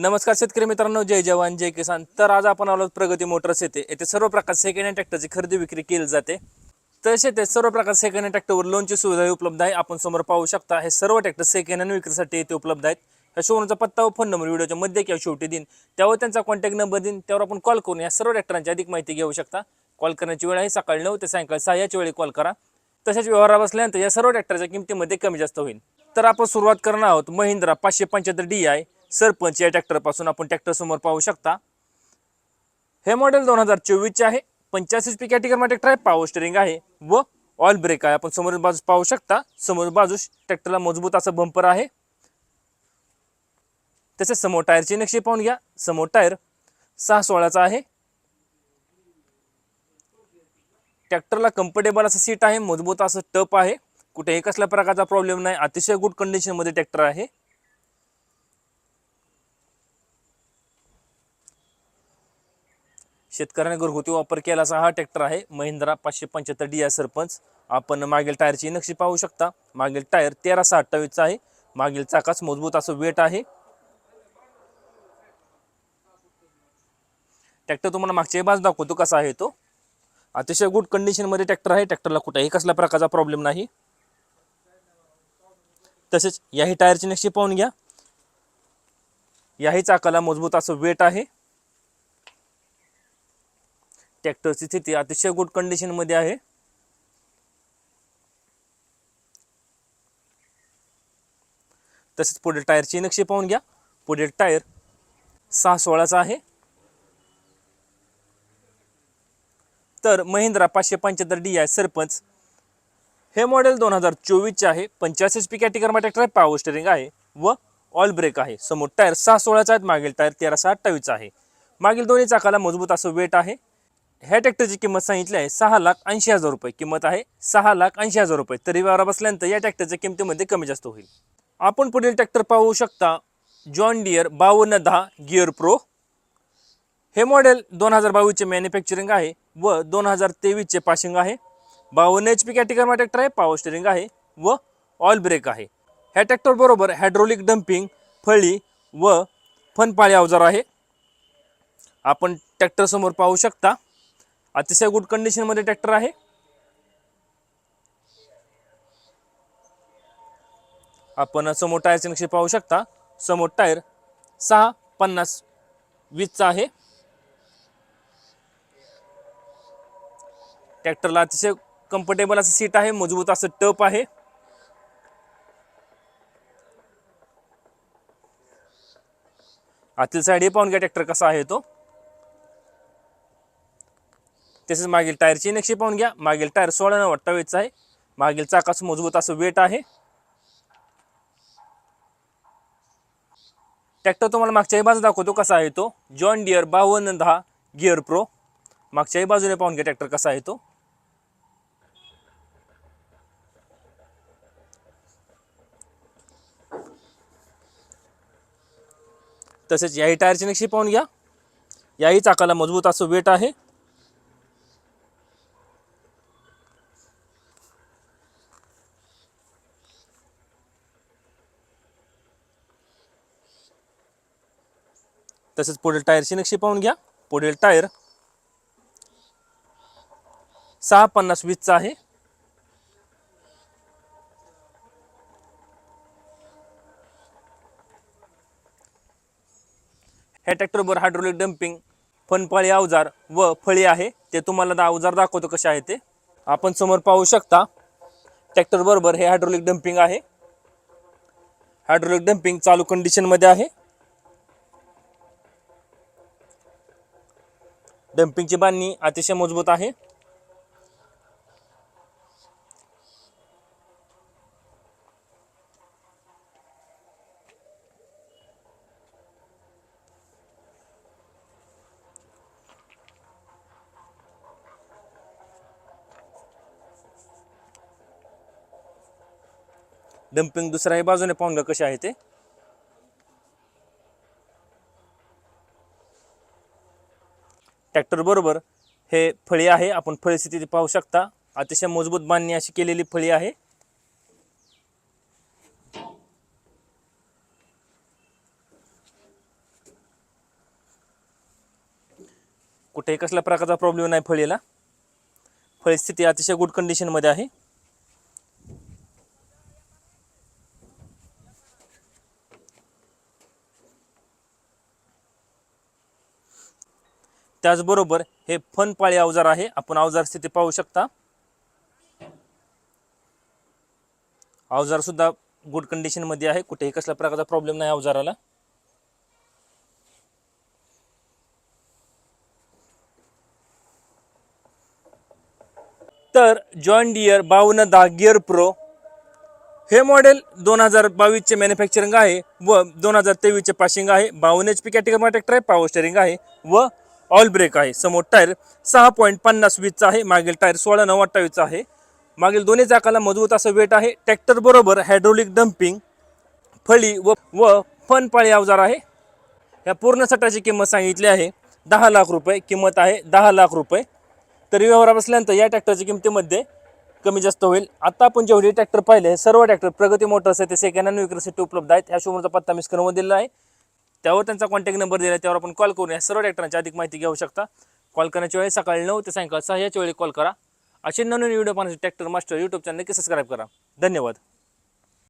नमस्कार शेतकरी मित्रांनो जय जवान जय किसान. तर आज आपण आलो प्रगती मोटर्स येते येथे सर्व प्रकार सेकंड हँड ट्रॅक्टरची खरेदी विक्री केली जाते. तसेच येथे सर्व प्रकार सेकंड हँड ट्रॅक्टरवर लोनची सुविधा उपलब्ध आहे. आपण समोर पाहू शकता हे सर्व ट्रॅक्टर सेकंड हँड विक्रीसाठी येथे उपलब्ध आहेत. ह्या शोरूमचा पत्ता व फोन नंबर व्हिडिओच्या मध्ये किंवा शेवटी देईन. त्यावर त्यांचा कॉन्टॅक्ट नंबर देईन. त्यावर आपण कॉल करून या सर्व ट्रॅक्टरांची अधिक माहिती घेऊ शकता. कॉल करण्याची वेळ आहे सकाळी नऊ ते सायंकाळी सहा याच्या वेळी कॉल करा. तसेच व्यवहारा बसल्यानंतर या सर्व ट्रॅक्टरच्या किमतीमध्ये कमी जास्त होईल. तर आपण सुरुवात करणार आहोत महिंद्रा पाचशे पंच्याहत्तर डी आय सरपंच या ट्रॅक्टरपासून आपण ट्रॅक्टर समोर पाहू शकता. हे मॉडेल दोन हजार चोवीसचे आहे. पंच्याऐंशी पी कॅटेगरी ट्रॅक्टर आहे पावर स्टेरिंग आहे व ऑल ब्रेक आहे. आपण समोर बाजूस पाहू शकता. समोर बाजूस ट्रॅक्टरला मजबूत असं बंपर आहे. तसेच समोर टायरची नक्षी पाहून घ्या. समोर टायर सहा सोळाचा आहे. ट्रॅक्टरला कम्फर्टेबल असं सीट आहे. मजबूत असं टप आहे. कुठेही कसल्या प्रकारचा प्रॉब्लेम नाही. अतिशय गुड कंडिशनमध्ये ट्रॅक्टर आहे. शेतकऱ्याने घरगुती वापर केला असा हा ट्रॅक्टर आहे. महिंद्रा पाचशे पंच्याहत्तर डी आय सरपंच. आपण मागील टायरची नक्षी पाहू शकता. मागील टायर तेरा सहा अठ्ठावीसचा आहे. मागील चाकाच मजबूत असं वेट आहे. ट्रॅक्टर तुम्हाला मागच्या बाजू दाखवतो कसा आहे तो. अतिशय गुड कंडिशनमध्ये ट्रॅक्टर आहे. ट्रॅक्टरला कुठेही कसल्या प्रकारचा प्रॉब्लेम नाही. तसेच याही टायरची नक्षी पाहून घ्या. याही चाकाला मजबूत असं वेट आहे. ट्रॅक्टरची स्थिती अतिशय गुड कंडिशनमध्ये आहे. तसेच पुढील टायरची नक्षी पाहून घ्या. पुढील टायर सहा सोळाचा आहे. तर महिंद्रा पाचशे पंच्याहत्तर डी आय सरपंच. हे मॉडेल दोन हजार चोवीसचे आहे. पंच्याऐंशी पी कॅटेगरमा ट्रॅक्टर आहे पॉवर स्टेरिंग आहे व ऑल ब्रेक आहे. समोर टायर सहा सोळाचा आहेत मागील टायर तेरा सहा अठ्ठावीसचा आहे. मागील दोन्ही चाकाला मजबूत असं वेट आहे. ह्या ट्रॅक्टरची किंमत सांगितली आहे सहा लाख ऐंशी हजार रुपये. किंमत आहे सहा लाख ऐंशी हजार रुपये. तरी वारा बसल्यानंतर या ट्रॅक्टरच्या किमतीमध्ये कमी जास्त होईल. आपण पुढील ट्रॅक्टर पाहू शकता जॉन डियर बावन्न दहा गिअर प्रो हे मॉडेल दोन हजार बावीसचे मॅन्युफॅक्चरिंग आहे व दोन हजार तेवीसचे पासिंग आहे. बावन्न एच पी कॅटेगरमा ट्रॅक्टर आहे पॉवर स्टेरिंग आहे व ऑल ब्रेक आहे. ह्या ट्रॅक्टरबरोबर हायड्रोलिक डम्पिंग फळी व फनपाळी अवजार आहे. आपण ट्रॅक्टरसमोर पाहू शकता. अतिशय गुड कंडिशनमध्ये ट्रॅक्टर आहे. आपण समोर टायरचे नक्षी पाहू शकता. समोर टायर सहा पन्नास वीसचा आहे. ट्रॅक्टरला अतिशय कम्फर्टेबल असं सीट आहे मजबूत असं टप आहे. आतील साईड हे पाहून घ्या ट्रॅक्टर कसा आहे तो. तसेच मागील टायरची नक्षी पाहून घ्या. मागील टायर सोळा नऊ अठ्ठावीसचा आहे. मागील चाकाचं मजबूत असं वेट आहे. ट्रॅक्टर तुम्हाला मागच्याही बाजू दाखवतो कसा आहे तो. जॉन डिअर बावन्न दहा गिअर प्रो मागच्याही बाजूने पाहून घ्या ट्रॅक्टर कसा आहे तो. तसेच याही टायरची नक्षी पाहून घ्या. याही चाकाला मजबूत असं वेट आहे. तसेच पुढील टायरची नक्षी पाहून घ्या. पुढील टायर सहा पन्नास वीसचा आहे. ह्या ट्रॅक्टरवर हायड्रोलिक डम्पिंग फनपाळी अवजार व फळी आहे. ते तुम्हाला अवजार दाखवतो कसे आहे ते. आपण समोर पाहू शकता ट्रॅक्टरबरोबर हे हायड्रोलिक डम्पिंग आहे. हायड्रोलिक डम्पिंग चालू कंडिशनमध्ये आहे. डम्पिंगची बांधणी अतिशय मजबूत आहे. डम्पिंग दुसऱ्याही बाजूने पाहून कसे आहे ते? ट्रॅक्टरबरोबर हे फळी आहे. आपण फळीस्थिती पाहू शकता. अतिशय मजबूत बांधणी अशी केलेली फळी आहे. कुठेही कसल्या प्रकारचा प्रॉब्लेम नाही फळीला. फळीस्थिती अतिशय गुड कंडिशनमध्ये आहे. त्याचबरोबर हे फनपाळी अवजार आहे. आपण अवजार स्थिती पाहू शकता. अवजार सुद्धा गुड कंडिशनमध्ये आहे. कुठेही कसल्या प्रकारचा प्रॉब्लेम नाही अवजाराला. तर जॉन डियर बावन्न दहा गिअर प्रो हे मॉडेल दोन हजार बावीसचे मॅन्युफॅक्चरिंग आहे व दोन हजार तेवीसचे पासिंग आहे. बावन्न एच पी कॅटेगरी ट्रॅक्टर आहे पॉवर स्टेरिंग आहे व ऑल ब्रेक आहे. समोर टायर सहा पॉईंट पन्नास वीसचा आहे. मागील टायर सोळा नऊ अठ्ठावीसचा आहे. मागील दोन्ही चाकाला मजबूत असं वेट आहे. ट्रॅक्टर बरोबर हायड्रोलिक डम्पिंग फळी व व फनपाळी अवजार आहे. या पूर्ण सटाची किंमत सांगितली आहे. दहा लाख रुपये किंमत आहे. दहा लाख रुपये. तरी व्यवहार बसल्यानंतर या ट्रॅक्टरच्या किमतीमध्ये कमी जास्त होईल. आता आपण जेवढे ट्रॅक्टर पाहिले सर्व ट्रॅक्टर प्रगती मोटर्स आहे ते सेकंड हँड विक्रीसाठी उपलब्ध आहेत. ह्या शोरूमचा पत्ता मी स्क्रीनवर दिलेला आहे. त्यावर त्यांचा कॉन्टॅक्ट नंबर दिला आहे त्यावर आपण कॉल करून या सर्व ट्रॅक्टरांची अधिक माहिती घेऊ शकता. कॉल करण्याची वेळ सकाळी नऊ ते सायंकाळ सहा याच्या वेळी कॉल करा. असे नवीन व्हिडिओ पाहण्यासाठी ट्रॅक्टर मास्टर यूट्यूब चॅनल नक्की सबस्क्राईब करा. धन्यवाद.